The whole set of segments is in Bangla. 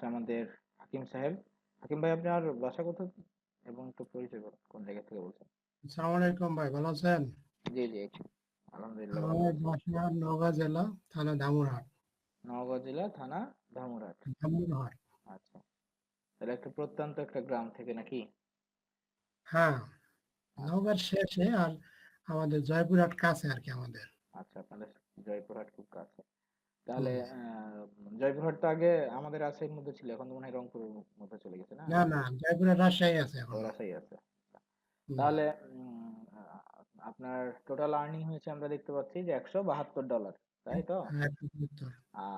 আছে আমাদের হাকিম সাহেব। হাকিম ভাই আপনার বাসা কোথায়? এবং একটু পরিচয় বলুন কোন জায়গা থেকে বলছেন? আসসালামু আলাইকুম ভাই ভালো আছেন? জি জি আলহামদুলিল্লাহ আমার বাসা নওগাঁ জেলা থানা দামুরহাট নওগাঁ জেলা থানা ধামুরহাট। দামুরহাট আচ্ছা। তাহলে একটা প্রত্যন্ত একটা গ্রাম থেকে নাকি? হ্যাঁ। নওগাঁর শেষে আর আমাদের জয়পুরহাট কাছে আর কি আমাদের। আচ্ছা আপনাদের জয়পুরহাট খুব কাছে। তাহলে আহ, জয়পুরহাট তো আগে আমাদের রাজশাহীর মধ্যে ছিল এখন মনে হয় রংপুরের মধ্যে চলে গেছে না? না না জয়পুরহাট রাজশাহী আছে এখন। রাজশাহী আছে। তাহলে আপনার টোটাল আর্নিং হয়েছে আমরা দেখতে পাচ্ছি যে একশো বাহাত্তর ডলার তাই তো? হ্যাঁ।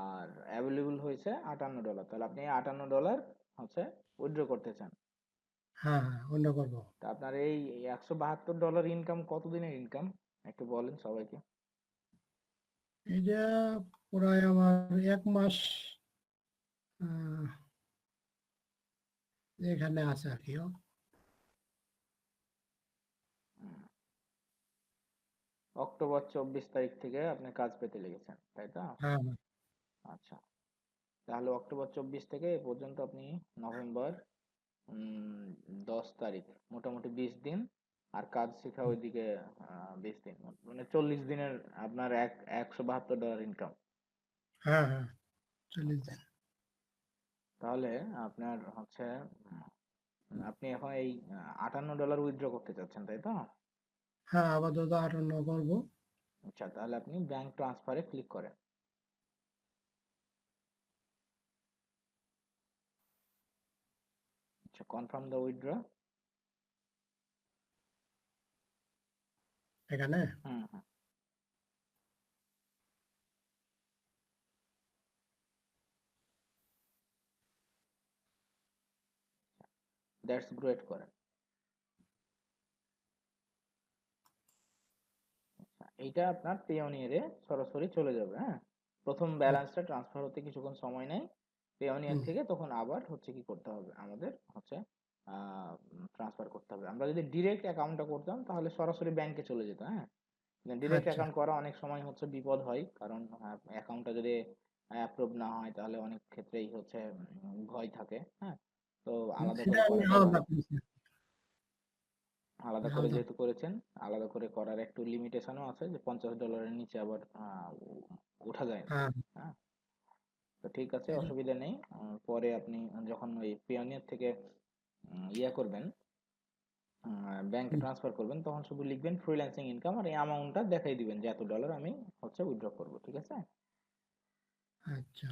আর অ্যাভেলেবল হয়েছে আটান্ন ডলার তাহলে আপনি আটান্ন ডলার হচ্ছে উইথড্র করতে চান। হ্যাঁ হ্যাঁ করব। তা আপনার এই একশো বাহাত্তর ডলার ইনকাম কতদিনের ইনকাম একটু বলেন সবাইকে। এটা প্রায় আমার এক মাস এখানে আছে আর কি অক্টোবর চব্বিশ তারিখ থেকে আপনি কাজ পেতে লেগেছেন তাই তো? হ্যাঁ হ্যাঁ। আচ্ছা। তাহলে অক্টোবর চব্বিশ থেকে এ পর্যন্ত আপনি নভেম্বর উম, দশ তারিখ মোটামুটি বিশ দিন আর কাজ শেখা ওইদিকে বিশ দিন। মানে চল্লিশ দিনের আপনার এক একশো বাহাত্তর ডলার ইনকাম হ্যাঁ হ্যাঁ চল্লিশ দিন। তাহলে আপনার হচ্ছে আপনি এখন এই আটান্ন ডলার উইথড্র করতে চাচ্ছেন তাই তো? হ্যাঁ আপাতত আটান্ন করব। আচ্ছা তাহলে আপনি ব্যাংক ট্রান্সফারে ক্লিক করেন। আচ্ছা কনফার্ম দ্য উইথড্র এখানে? হুম হুম। দ্যাটস গ্রেট করেন আচ্ছা, এইটা আপনার পেওনিয়ারে সরাসরি চলে যাবে হ্যাঁ? প্রথম ব্যালেন্সটা ট্রান্সফার হতে কিছুক্ষণ সময় নেয়। পেওনিয়ার থেকে তখন আবার হচ্ছে কি করতে হবে? আমাদের হচ্ছে ট্রান্সফার করতে হবে। আমরা যদি ডিরেক্ট অ্যাকাউন্টটা করতাম তাহলে সরাসরি ব্যাংকে চলে যেত হ্যাঁ? ডিরেক্ট আচ্ছা। অ্যাকাউন্ট করা অনেক সময় হচ্ছে বিপদ হয় কারণ অ্যাকাউন্টটা যদি অ্যাপ্রুভ না হয় তাহলে অনেক ক্ষেত্রেই হচ্ছে ভয় থাকে হ্যাঁ? তো আলাদা করে আলাদা করে যেহেতু করেছেন আলাদা করে করার একটু লিমিটেশনও আছে যে পঞ্চাশ ডলারের নিচে আবার ওঠা যায় না হ্যাঁ। তো ঠিক আছে অসুবিধা নেই। পরে আপনি যখন ওই পিওনিয়ার থেকে ইয়া করবেন ব্যাংকে। ট্রান্সফার করবেন তখন শুধু লিখবেন ফ্রিল্যান্সিং ইনকাম আর এই অ্যামাউন্টটা দেখাই দিবেন যে এত ডলার আমি হচ্ছে উইথড্র করব ঠিক আছে? আচ্ছা।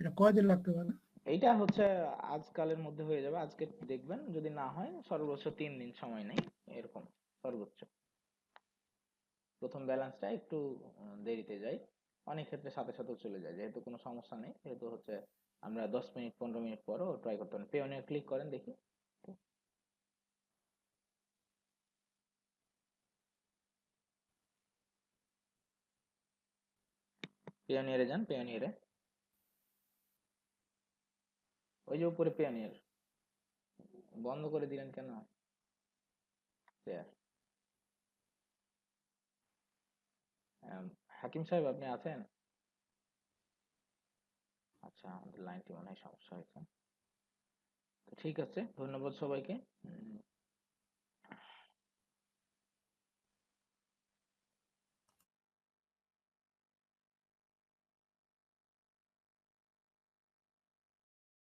এটা কয়দিন লাগতে পারে? এইটা হচ্ছে আজকালের মধ্যে হয়ে যাবে আজকে দেখবেন যদি না হয় সর্বোচ্চ তিন দিন সময় নেই এরকম সর্বোচ্চ। প্রথম ব্যালেন্সটা একটু দেরিতে যায় অনেক ক্ষেত্রে সাথে সাথে চলে যায় যেহেতু কোনো সমস্যা নেই যেহেতু হচ্ছে আমরা দশ মিনিট পনেরো মিনিট পরও ট্রাই করতে পারেন পেওনে ক্লিক করেন দেখি। পেওনিয়ারে যান পেওনিয়ারে ওই যে উপরে পেওনিয়ার বন্ধ করে দিলেন কেন? হাকিম সাহেব, আপনি আছেন? আচ্ছা আমাদের লাইনটি মনে হয় সমস্যা হয়েছে। ঠিক আছে, ধন্যবাদ সবাইকে।